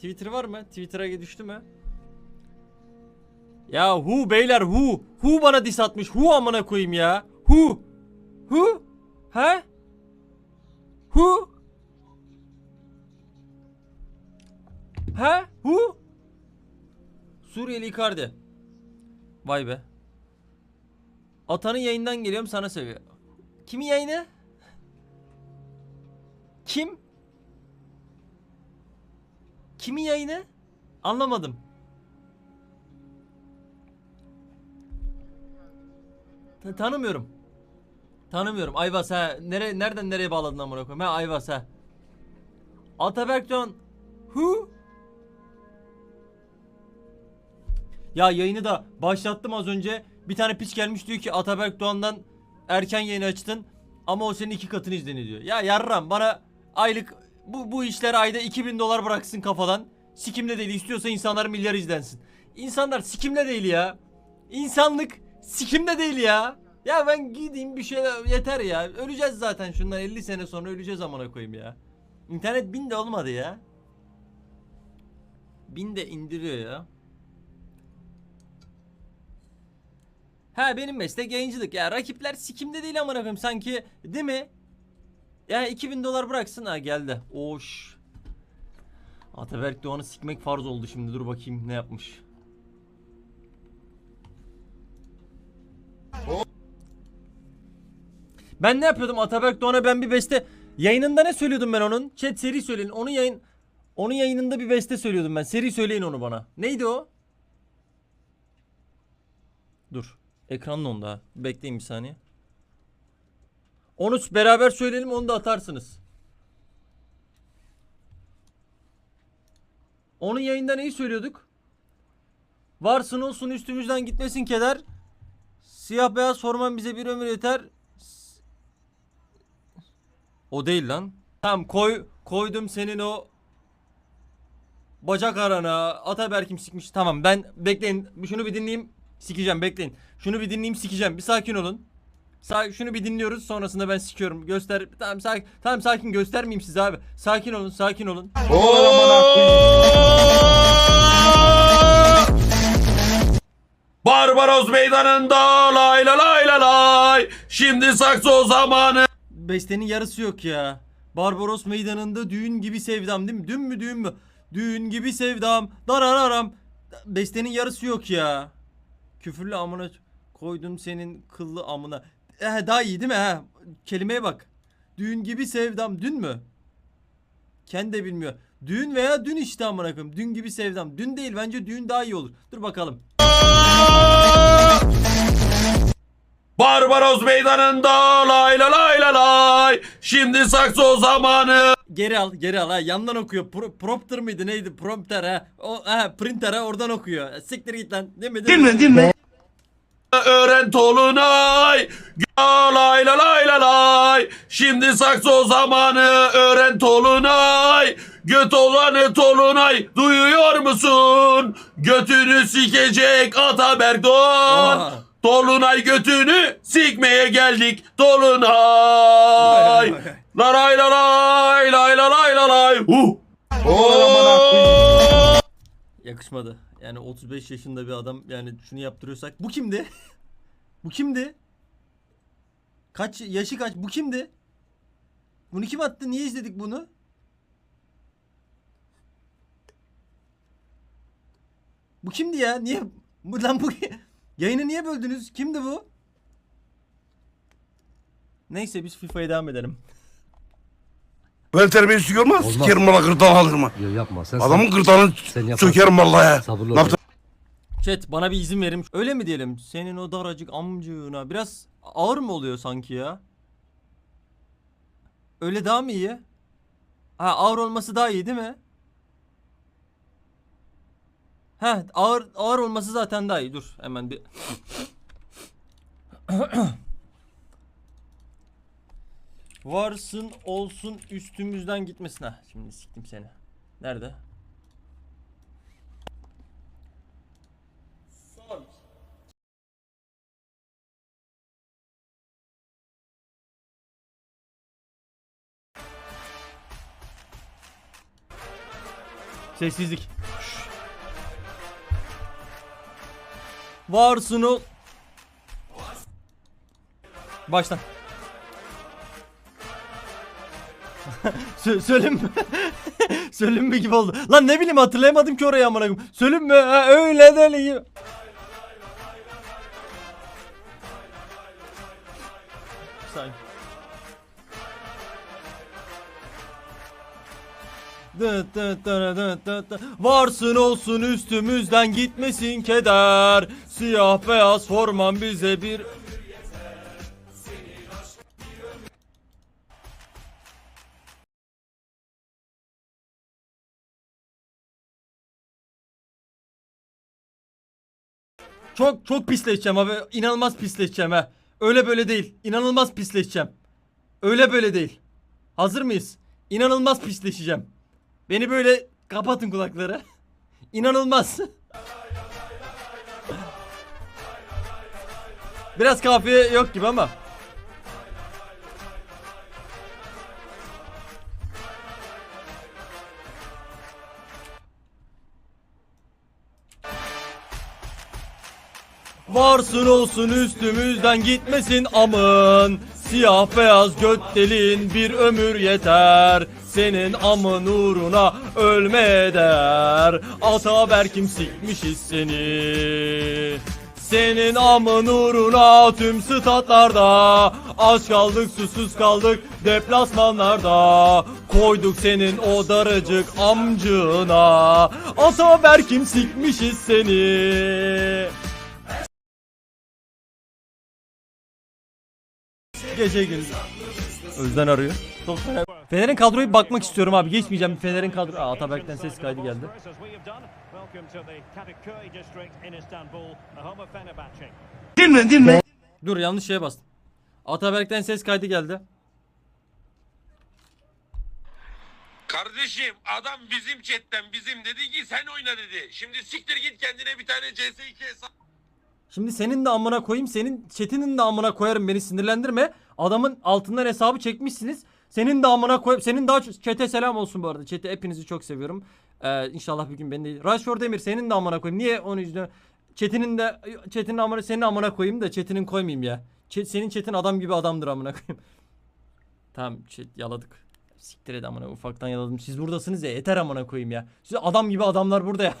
Twitter var mı? Twitter'a düştü mü? Ya hu beyler hu. Hu bana dis atmış. Hu amına koyayım ya. Hu. Hu. He? Hu. He? Hu. Suriyeli Icardi. Vay be. Atanın yayından geliyorum sana seviyor. Kimin yayını? Kim? Kimin yayını? Anlamadım. Ta- tanımıyorum. Tanımıyorum. Ayvas ha. Nere nereden nereye bağladın amına koyayım? Ha Ayvas ha. Ataberk. Hu? Ya yayını da başlattım az önce. Bir tane piç gelmiş diyor ki Ataberk Doğan'dan erken yayını açtın ama o senin iki katını izleniyor diyor. Ya yarram bana aylık bu, bu işler ayda 2000 dolar bıraksın kafadan. Sikimle değil istiyorsa insanlar milyar izlensin. İnsanlar sikimle değil ya. İnsanlık sikimde değil ya. Ya ben gideyim bir şey yeter ya. Öleceğiz zaten şundan 50 sene sonra öleceğiz amına koyayım ya. İnternet bin de olmadı ya. Bin de indiriyor ya. Ha benim meslek yayıncılık ya rakipler sikimde değil amına koyayım sanki değil mi? Ya 2000 dolar bıraksın ha geldi. Oş. Ataberk Doğan'ı sikmek farz oldu şimdi dur bakayım ne yapmış. Ben ne yapıyordum Ataberk Doğan'a ben bir beste yayınında ne söylüyordum ben onun? Chat seri söyleyin. Onun yayın onun yayınında bir beste söylüyordum ben. Seri söyleyin onu bana. Neydi o? Dur. Ekran dondu ha. Bekleyin bir saniye. Onu beraber söyleyelim onu da atarsınız. Onun yayında neyi söylüyorduk? Varsın olsun üstümüzden gitmesin keder. Siyah beyaz forman bize bir ömür yeter. O değil lan. Tamam koy koydum senin o bacak arana Ataberk'im sikmiş. Tamam ben bekleyin şunu bir dinleyeyim. Sikeceğim bekleyin. Şunu bir dinleyeyim sikeceğim. Bir sakin olun. Sa şunu bir dinliyoruz sonrasında ben sikiyorum. Göster. Tamam sakin. Tamam sakin göstermeyeyim size abi. Sakin olun, sakin olun. Barbaros meydanında lay la lay la lay. Şimdi sakso zamanı. Bestenin yarısı yok ya. Barbaros meydanında düğün gibi sevdam değil mi? Dün mü düğün mü? Düğün gibi sevdam. Darararam. Bestenin yarısı yok ya. Küfürlü amına koydum senin kıllı amına. Eh, daha iyi değil mi ha? Kelimeye bak. Düğün gibi sevdam. Dün mü? Kendi de bilmiyor. Düğün veya dün işte amına koyayım. Dün gibi sevdam. Dün değil bence düğün daha iyi olur. Dur bakalım. Barbaros meydanında lay la lay la lay. Şimdi sakso zamanı. Geri al, geri al ha. Yandan okuyor. Pro, prompter mıydı neydi? Prompter ha. O ha printer ha oradan okuyor. Siktir git lan. Değil mi? Değil mi? değil mi? Öğren Tolunay. Lay la lay la lay. Şimdi sakso zamanı. Öğren Tolunay. Göt olanı Tolunay. Duyuyor musun? Götünü sikecek Ataberk Doğan. Oha. Dolunay götünü sikmeye geldik vay. La lay la lay lay la lay la lay. Uh. Oh. Yakışmadı. Yani 35 yaşında bir adam yani şunu yaptırıyorsak. Bu kimdi? bu kimdi? Kaç yaşı kaç? Bu kimdi? Bunu kim attı? Niye izledik bunu? Bu kimdi ya? Niye? Bu lan bu yayını niye böldünüz? Kimdi bu? Neyse biz FIFA'ya devam edelim. Böyle terbiyesizlik olmaz. Olmaz. Sikerim valla gırtlağını alırım. Yok yapma sen Adamın gırtlağını sen yaparsın. sökerim vallahi. Sabırlı Ne ol. yaptın? Chat bana bir izin verin. Öyle mi diyelim? Senin o daracık amcığına. Biraz ağır mı oluyor sanki ya? Öyle daha mı iyi? Ha ağır olması daha iyi değil mi? Ha ağır ağır olması zaten daha iyi. Dur hemen bir Varsın olsun üstümüzden gitmesin. Ha şimdi siktim seni. Nerede? Sessizlik. Varsın ol. Baştan. Sö mi? söyleyeyim mi gibi oldu. Lan ne bileyim hatırlayamadım ki orayı amına koyayım. Söyleyeyim mi? Ha, öyle deli gibi. Dıt dıt dıt dıt dıt dıt. Varsın olsun üstümüzden gitmesin keder Siyah beyaz forman bize bir Çok çok pisleşeceğim abi. İnanılmaz pisleşeceğim ha. Öyle böyle değil. İnanılmaz pisleşeceğim. Öyle böyle değil. Hazır mıyız? İnanılmaz pisleşeceğim. Beni böyle kapatın kulakları. İnanılmaz. Biraz kafiye yok gibi ama. Varsın olsun üstümüzden gitmesin amın. Siyah beyaz göt delin bir ömür yeter. Senin amın uğruna ölmeye değer Ataberkim sikmişiz seni. Senin amın uğruna tüm statlarda. Aç kaldık susuz kaldık deplasmanlarda. Koyduk senin o daracık amcına Ataberkim sikmişiz seni Gece gündüz. Özden arıyor. Çok. Fener'in kadroyu bakmak istiyorum abi. Geçmeyeceğim. Fener'in kadro... Aa, Ataberk'ten ses kaydı geldi. Dinle dinle. Dur yanlış şeye bastım. Ataberk'ten ses kaydı geldi. Kardeşim adam bizim chatten bizim dedi ki sen oyna dedi. Şimdi siktir git kendine bir tane CS2 hesap. Şimdi senin de amına koyayım. Senin chatinin de amına koyarım. Beni sinirlendirme. Adamın altından hesabı çekmişsiniz. Senin de amına koyayım. Senin daha. Chat'e selam olsun bu arada. Chat'e hepinizi çok seviyorum. Ee, inşallah bir gün beni de... Rashford Demir senin de amına koyayım. Niye onu yüzüne... Chat'inin de... Chat'inin amına... Senin amına koyayım da chat'inin koymayayım ya. Chat, senin chat'in adam gibi adamdır amına koyayım. Tamam chat yaladık. Siktir et amına ufaktan yaladım. Siz buradasınız ya yeter amına koyayım ya. Siz adam gibi adamlar burada ya.